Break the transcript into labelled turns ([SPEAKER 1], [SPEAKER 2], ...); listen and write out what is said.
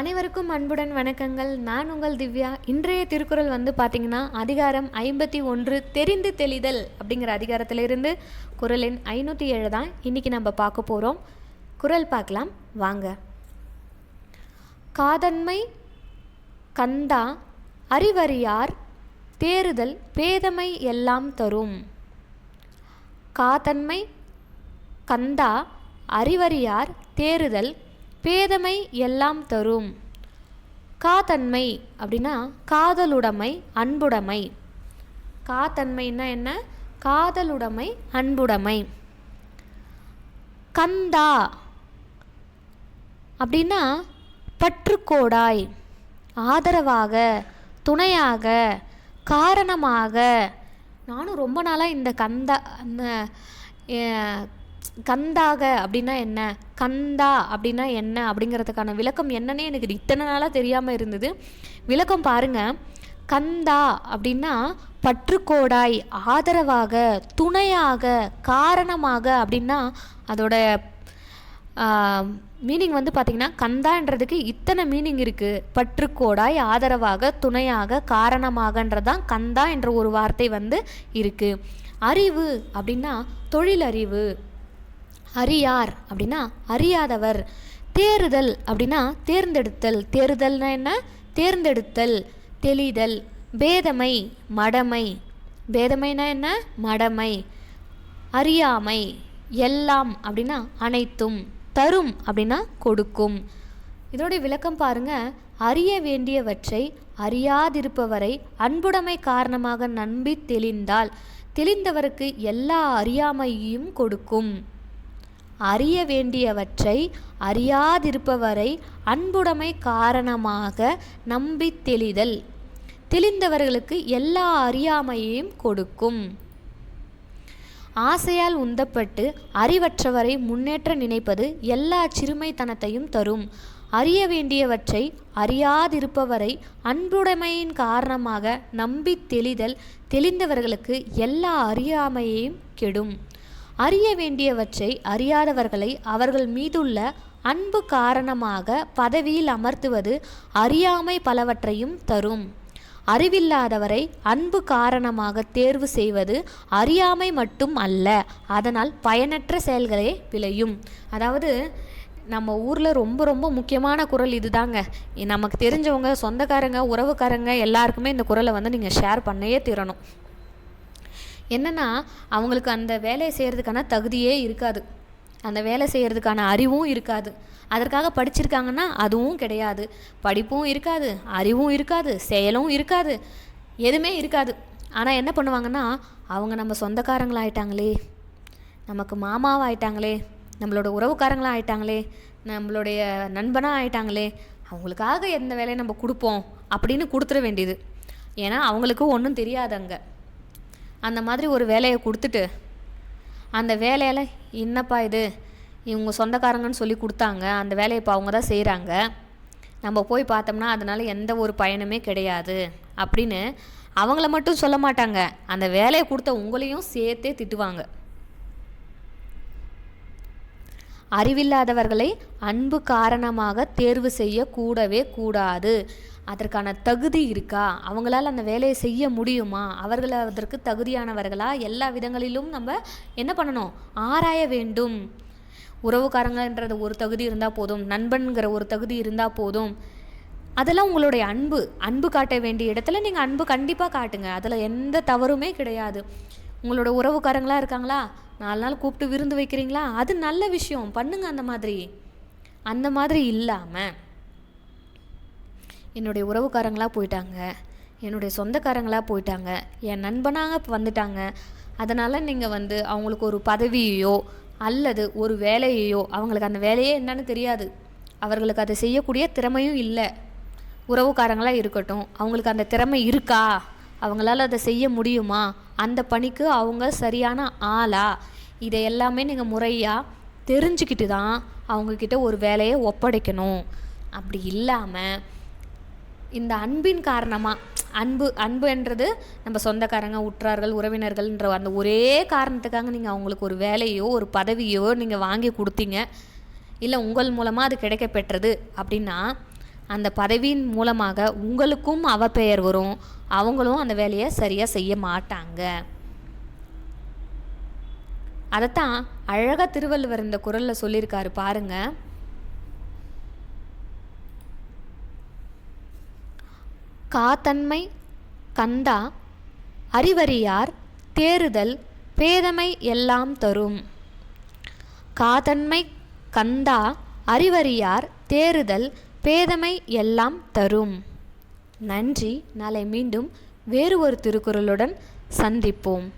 [SPEAKER 1] அனைவருக்கும் அன்புடன் வணக்கங்கள். நான் உங்கள் திவ்யா. இன்றைய திருக்குறள் வந்து பார்த்தீங்கன்னா அதிகாரம் ஐம்பத்தி ஒன்று தெரிந்து தெளிதல் அப்படிங்கிற அதிகாரத்திலிருந்து குரலின் எண் ஐநூற்றி ஏழு தான் இன்றைக்கி நம்ம பார்க்க போகிறோம் குறள் பார்க்கலாம். வாங்க. காதன்மை கந்தா அறிவறியார் தேறுதல் பேதமை எல்லாம் தரும். காதன்மை கந்தா அறிவறியார் தேறுதல் பேதமை எல்லாம் தரும். காதன்மை அப்படின்னா காதலுடைமை அன்புடைமை. காதன்மைன்னா என்ன? காதலுடைமை அன்புடைமை. கந்தா அப்படின்னா பற்றுக்கோடாய் ஆதரவாக துணையாக காரணமாக. நானும் ரொம்ப நாளாக இந்த கந்தா அந்த கந்தாக அப்படின்னா என்ன? கந்தா அப்படின்னா என்ன? அப்படிங்கிறதுக்கான விளக்கம் என்னன்னே எனக்கு இத்தனை நாளாக தெரியாமல் இருந்தது. விளக்கம் பாருங்க. கந்தா அப்படின்னா பற்றுக்கோடாய் ஆதரவாக துணையாக காரணமாக அப்படின்னா அதோட மீனிங் வந்து பார்த்திங்கன்னா கந்தான்றதுக்கு இத்தனை மீனிங் இருக்குது பற்றுக்கோடாய் ஆதரவாக துணையாக காரணமாகன்றதான் கந்தா என்ற ஒரு வார்த்தை வந்து இருக்குது அறிவு அப்படின்னா தொழிலறிவு. அறியார் அப்படின்னா அறியாதவர். தேறுதல் அப்படின்னா தேர்ந்தெடுத்தல். தேறுதல்னா என்ன? தேர்ந்தெடுத்தல் தெளிதல் பேதமை மடமை. பேதமைனா என்ன? மடமை. அறியாமை எல்லாம் அப்படின்னா அனைத்தும். தரும் அப்படின்னா கொடுக்கும். இதோடைய விளக்கம் பாருங்க. அறிய வேண்டியவற்றை அறியாதிருப்பவரை அன்புடைமை காரணமாக நம்பி தெளிந்தால் தெளிந்தவருக்கு எல்லா அறியாமையையும் கொடுக்கும். அறிய வேண்டியவற்றை அறியாதிருப்பவரை அன்புடைமை காரணமாக நம்பி தெளிதல். தெளிந்தவர்களுக்கு எல்லா அறியாமையையும் கொடுக்கும். ஆசையால் உந்தப்பட்டு அறிவற்றவரை முன்னேற்ற நினைப்பது எல்லா சிறுமைத்தனத்தையும் தரும். அறிய வேண்டியவற்றை அறியாதிருப்பவரை அன்புடைமையின் காரணமாக நம்பி தெளிதல். தெளிந்தவர்களுக்கு எல்லா அறியாமையையும் கெடும். அறிய வேண்டியவற்றை அறியாதவர்களை அவர்கள் மீதுள்ள அன்பு காரணமாக பதவியில் அமர்த்துவது அறியாமை பலவற்றையும் தரும். அறிவில்லாதவரை அன்பு காரணமாக தேர்வு செய்வது அறியாமை மட்டும் அல்ல அதனால் பயனற்ற செயல்களே விளையும். அதாவது நம்ம ஊரில் ரொம்ப ரொம்ப முக்கியமான குரல் இதுதாங்க. தாங்க நமக்கு தெரிஞ்சவங்க சொந்தக்காரங்க உறவுக்காரங்க எல்லாருக்குமே இந்த குரலை வந்து நீங்கள் ஷேர் பண்ணவே தீரணும். என்னென்னா அவங்களுக்கு அந்த வேலையை செய்கிறதுக்கான தகுதியே இருக்காது. அந்த வேலை செய்கிறதுக்கான அறிவும் இருக்காது. அதற்காக படிச்சிருக்காங்கன்னா அதுவும் கிடையாது. படிப்பும் இருக்காது அறிவும் இருக்காது செயலும் இருக்காது எதுவுமே இருக்காது. ஆனால் என்ன பண்ணுவாங்கன்னா அவங்க நம்ம சொந்தக்காரங்களாயிட்டாங்களே நமக்கு மாமாவாயிட்டாங்களே நம்மளோட உறவுக்காரங்களாக ஆயிட்டாங்களே நம்மளுடைய நண்பனாக ஆயிட்டாங்களே அவங்களுக்காக எந்த வேலையை நம்ம கொடுப்போம் அப்படின்னு கொடுத்துட வேண்டியது. ஏன்னா அவங்களுக்கு ஒன்றும் தெரியாது அங்கே. அந்த மாதிரி ஒரு வேலையை கொடுத்துட்டு அந்த வேலையில் என்னப்பா இது? இவங்க சொந்தக்காரங்கன்னு சொல்லி கொடுத்தாங்க. அந்த வேலையை இப்போ அவங்க தான் செய்கிறாங்க நம்ம போய் பார்த்தோம்னா அதனால் எந்த ஒரு பயனுமே கிடையாது அப்படின்னு அவங்கள மட்டும் சொல்ல மாட்டாங்க. அந்த வேலையை கொடுத்த உங்களையும் சேர்த்தே திட்டுவாங்க. அறிவில்லாதவர்களை அன்பு காரணமாக தேர்வு செய்ய கூடவே கூடாது. அதற்கான தகுதி இருக்கா? அவங்களால் அந்த வேலையை செய்ய முடியுமா? அவர்கள் அதற்கு தகுதியானவர்களா? எல்லா விதங்களிலும் நம்ம என்ன பண்ணணும்? ஆராய வேண்டும். உறவுக்காரங்கன்றது ஒரு தகுதி இருந்தால் போதும். நண்பன்கிற ஒரு தகுதி இருந்தால் போதும். அதெல்லாம் உங்களுடைய அன்பு. அன்பு காட்ட வேண்டிய இடத்துல நீங்கள் அன்பு கண்டிப்பாக காட்டுங்க. அதில் எந்த தவறுமே கிடையாது. உங்களோட உறவுக்காரங்களா இருக்காங்களா? நாலு நாள் கூப்பிட்டு விருந்து வைக்கிறீங்களா? அது நல்ல விஷயம். பண்ணுங்க அந்த மாதிரி. அந்த மாதிரி இல்லாமல் என்னுடைய உறவுக்காரங்களாக போயிட்டாங்க. என்னுடைய சொந்தக்காரங்களாக போயிட்டாங்க. என் நண்பனாக வந்துட்டாங்க. அதனால் நீங்கள் வந்து அவங்களுக்கு ஒரு பதவியையோ அல்லது ஒரு வேலையையோ அவங்களுக்கு அந்த வேலையே என்னன்னு தெரியாது. அவர்களுக்கு அதை செய்யக்கூடிய திறமையும் இல்லை. உறவுக்காரங்களாக இருக்கட்டும். அவங்களுக்கு அந்த திறமை இருக்கா? அவங்களால அதை செய்ய முடியுமா? அந்த பணிக்கு அவங்க சரியான ஆளா? இதை எல்லாமே நீங்கள் முறையாக தெரிஞ்சுக்கிட்டு தான் அவங்கக்கிட்ட ஒரு வேலையை ஒப்படைக்கணும். அப்படி இல்லாமல் இந்த அன்பின் காரணமாக அன்பு அன்புன்றது நம்ம சொந்தக்காரங்க உற்றார்கள் உறவினர்கள்ன்ற அந்த ஒரே காரணத்துக்காக நீங்கள் அவங்களுக்கு ஒரு வேலையோ ஒரு பதவியோ நீங்கள் வாங்கி கொடுத்தீங்க. இல்லை உங்கள் மூலமாக அது கிடைக்க பெற்றது அப்படின்னா அந்த பதவியின் மூலமாக உங்களுக்கும் அவப்பெயர் வரும். அவங்களும் அந்த வேலையை சரியாக செய்ய மாட்டாங்க. அதைத்தான் அழகாக திருவள்ளுவர் இந்த குரலில் சொல்லியிருக்காரு பாருங்கள் காத்தன்மை கந்தா அறிவறியார் தேறுதல் பேதமை எல்லாம் தரும். காதன்மை கந்தா அறிவறியார் தேறுதல் பேதமை எல்லாம் தரும். நன்றி. நாளை மீண்டும் வேறு ஒரு திருக்குறளுடன் சந்திப்போம்.